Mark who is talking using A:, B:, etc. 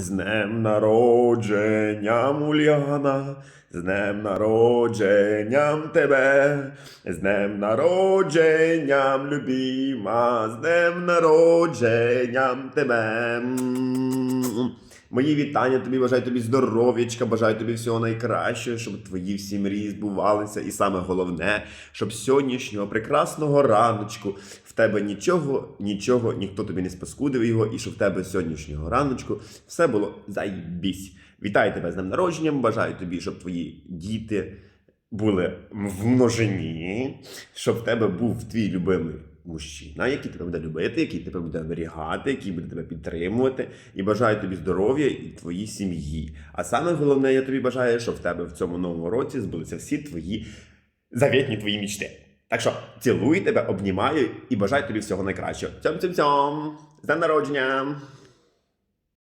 A: З днем народженням Ульяна, з днем народженням тебе, з днем народженням любіма, з днем народженням тебе. Мої вітання тобі, бажаю тобі здоров'ячка, бажаю тобі всього найкращого, щоб твої всі мрії збувалися. І саме головне, щоб сьогоднішнього прекрасного раночку в тебе нічого, нічого, ніхто тобі не спаскудив його, і щоб в тебе сьогоднішнього раночку все було зайбісь. Вітаю тебе з днем народженням, бажаю тобі, щоб твої діти були в множині, щоб в тебе був твій любимий мужчина, який тебе буде любити, який тебе буде оберігати, який буде тебе підтримувати. І бажаю тобі здоров'я і твоїй сім'ї. А саме головне, я тобі бажаю, щоб в тебе в цьому новому році збулися всі твої завітні твої мічти. Так що цілую тебе, обнімаю і бажаю тобі всього найкращого. Цьом-цьом-цьом! З днем народження!